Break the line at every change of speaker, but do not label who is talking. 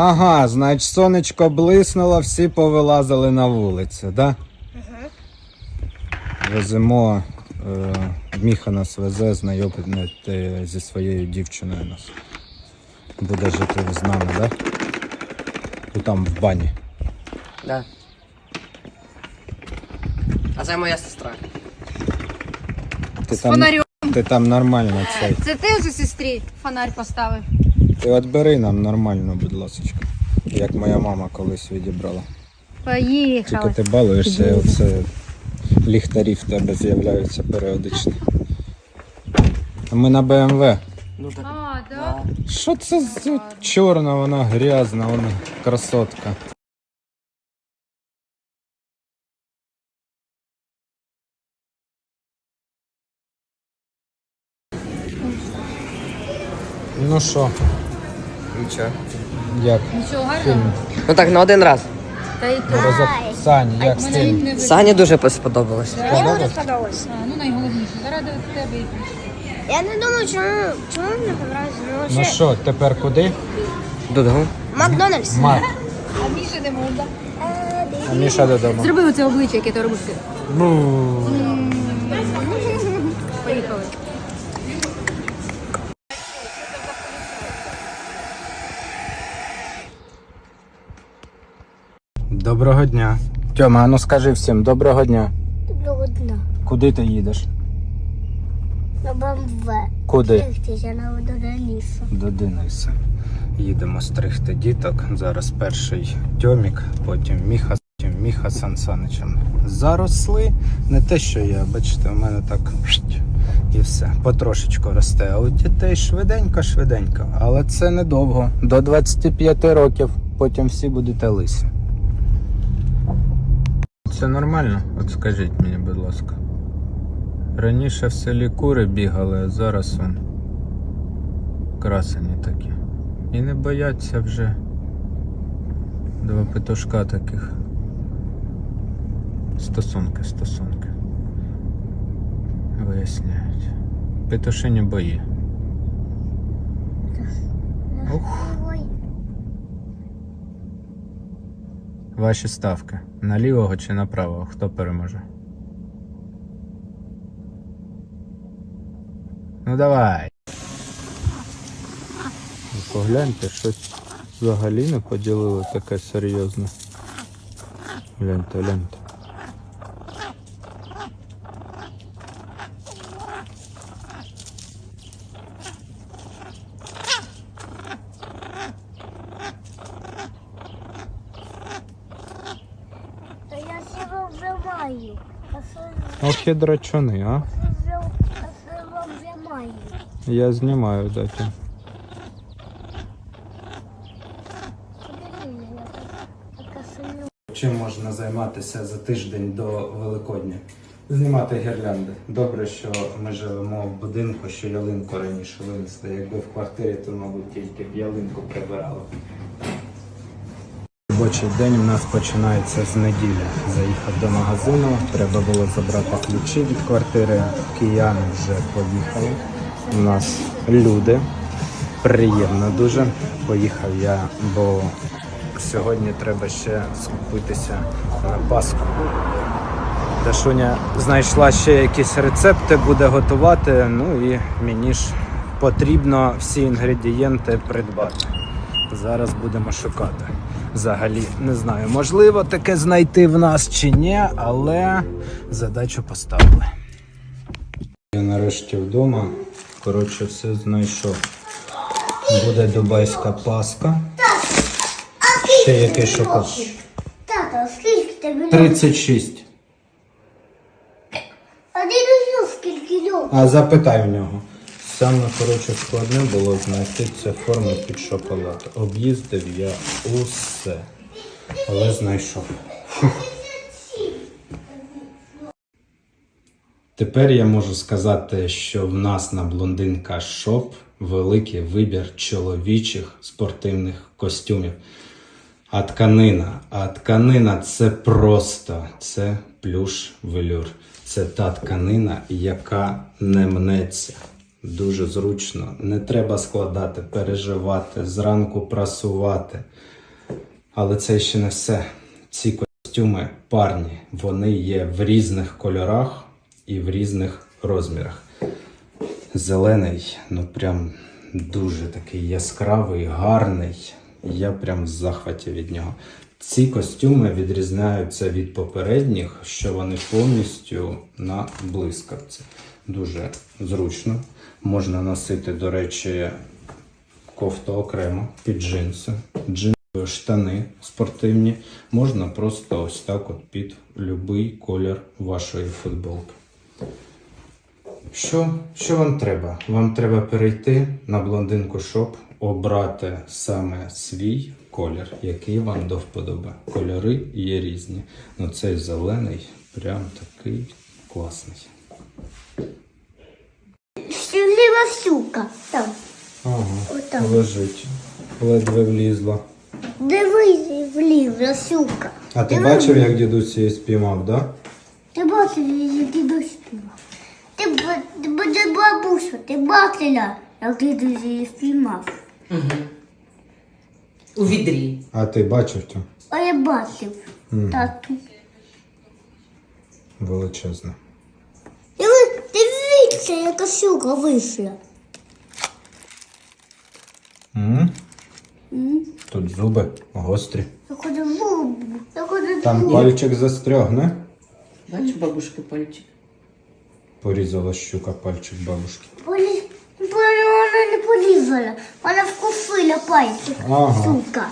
Ага, значить, сонечко блиснуло, всі повилазили на вулицю, да? Веземо, е, Міха нас везе знайомити зі своєю дівчиною нас. Буде жити з нами, да? І там в бані.
Да. А це моя сестра.
Ти
З
там,
фонарем.
ти там нормально цей.
Це ти вже сестрі фонарь поставив.
Ти от бери нам нормально, будь ласка. Як моя мама колись відібрала.
Поїхали.
Тільки ти балуєшся, і оце ліхтарі в тебе з'являються періодично. А ми на БМВ.
Ну так.
А, да?
Що це за чорна, вона грязна, вона красотка. Ну що,
Нічого.
як
Нічого гарного.
Ну так, на один раз.
Та й то.
Роза- Сані, як
навіть не видно.
Сані дуже сподобалось.
Мені дуже сподобалось.
А, ну найголовніше. Заради тебе і прийшли.
Я не думаю, чому, чому мені подобається. Ну,
Ну
ще
що, тепер куди?
Додому.
Макдональдс.
Мак.
А більше не можна.
А Міша додому.
Зроби оце обличчя, яке ти робиш.
Ну.
Поїхали.
Доброго дня. Тьома, а ну скажи всім, доброго дня.
Доброго дня.
Куди ти їдеш?
На БМВ.
Куди?
Я на до лісу.
До Дениса. Їдемо стригти діток. Зараз перший Тьомік, потім Міха, потім Міха Сан Саничем. Заросли. Не те, що я, бачите, у мене так і все. Потрошечку росте. А у дітей швиденько-швиденько. Але це недовго. До 25 років. Потім всі будете лисі. Це нормально? От скажіть мені, будь ласка. Раніше в селі кури бігали, а зараз он красені такі. І не бояться вже два петушка таких. Стосунки, стосунки. Виясняють. Петушині бої. Ух, ваші ставки. На лівого чи на правого? Хто переможе? Ну давай. Ну, Погляньте, щось взагалі не поділили таке серйозне. Гляньте, гляньте.
та я себе вже маю. А це
Ох драчуни, а? Я знімаю
сильна.
Чим можна займатися за тиждень до Великодня? Знімати гірлянди. Добре, що ми живемо в будинку, що ялинку раніше винесли. Якби в квартирі, то, мабуть, тільки б ялинку прибирали. Робочий день у нас починається з неділі. Заїхав до магазину, треба було забрати ключі від квартири. Кияни вже поїхали. У нас люди. Приємно дуже. Поїхав я, бо сьогодні треба ще скупитися на Пасху. Дашуня знайшла ще якісь рецепти, буде готувати. Ну і мені ж потрібно всі інгредієнти придбати. Зараз будемо шукати. Взагалі не знаю, можливо таке знайти в нас чи ні, але задачу поставили. Я нарешті вдома. Коротше, все знайшов. Буде дубайська паска. Ще який шоколад.
Тато, скільки тебе?
36.
А ти скільки льоду?
А запитай у нього. Саме коротше складне було знайти це форму під шоколад. Об'їздив я усе. Але знайшов. Тепер я можу сказати, що в нас на блондинка шоп великий вибір чоловічих спортивних костюмів. А тканина, а тканина це просто це плюш велюр. Це та тканина, яка не мнеться. Дуже зручно. Не треба складати, переживати, зранку прасувати. Але це ще не все. Ці костюми парні, вони є в різних кольорах і в різних розмірах. Зелений, ну прям дуже такий яскравий, гарний. Я прям в захваті від нього. Ці костюми відрізняються від попередніх, що вони повністю на блискавці. Дуже зручно. Можна носити, до речі, кофту окремо під джинси, джинсові штани спортивні. Можна просто ось так от під будь-який колір вашої футболки. Що, що вам треба? Вам треба перейти на блондинку шоп, обрати саме свій колір, який вам до вподоби. Кольори є різні. Ну цей зелений прям такий класний.
Щука. Там.
Ага,
Отам.
лежить. Ледве влізла.
Дивись, влізла щука.
А ти бачив, як дідусь її спіймав, да?
Ти бачив, як дідусь співав. Ти, б- ти, б- ти бабуся, ти бачила, як дідусь її спіймав.
У відрі.
А ти бачив тю?
А я бачив, тату.
Величезне.
Дивіться, яка щука вийшла.
м Тут зуби гострі.
Ходжу в я в
Там пальчик застрягне.
Бачиш бабушки пальчик?
Порізала щука пальчик бабушки.
Полі... Полі- Вона не полізала, вона вкусила пальчик.
Ага.
Сука.